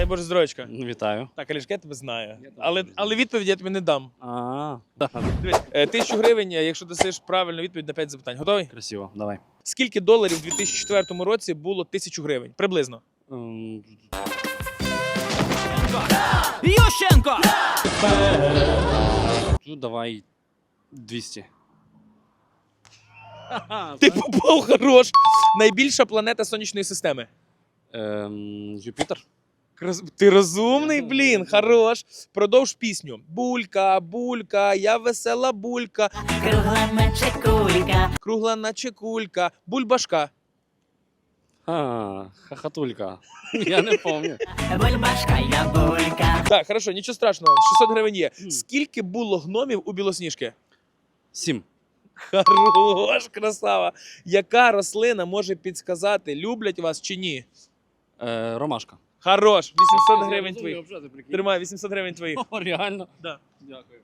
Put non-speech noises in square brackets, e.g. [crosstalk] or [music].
Дай Боже здоровечка. Вітаю. Так, Олежка, я тебе знаю. Я Але, знаю. але відповідь я тобі не дам. А, Дивись, е, тисячу гривень, е, якщо дасиш правильну відповідь на 5 запитань. Готовий? красиво. Давай. Скільки доларів у 2004 році було тисячу гривень? Приблизно. Ем, Ющенко! Ну, давай 200. Ти попав хорош. Найбільша планета сонячної системи. Ем, Юпітер. Ти розумний, блін, хорош. Продовж пісню. Булька, булька, я весела булька, Кругла наче кулька. кругла наче кулька, бульбашка. А, хахатулька. Я не пам'ятаю. [laughs] Бульбашка я булька. Так, хорошо, нічого страшного. 600 гривень є. Скільки було гномів у білосніжки? Сім. Хорош, красава. Яка рослина може підсказати, люблять вас чи ні? Е, ромашка. Хорош, 800 Я гривень твоїх. Тримай, 800 гривень твоїх. О, реально? Да. Дякую.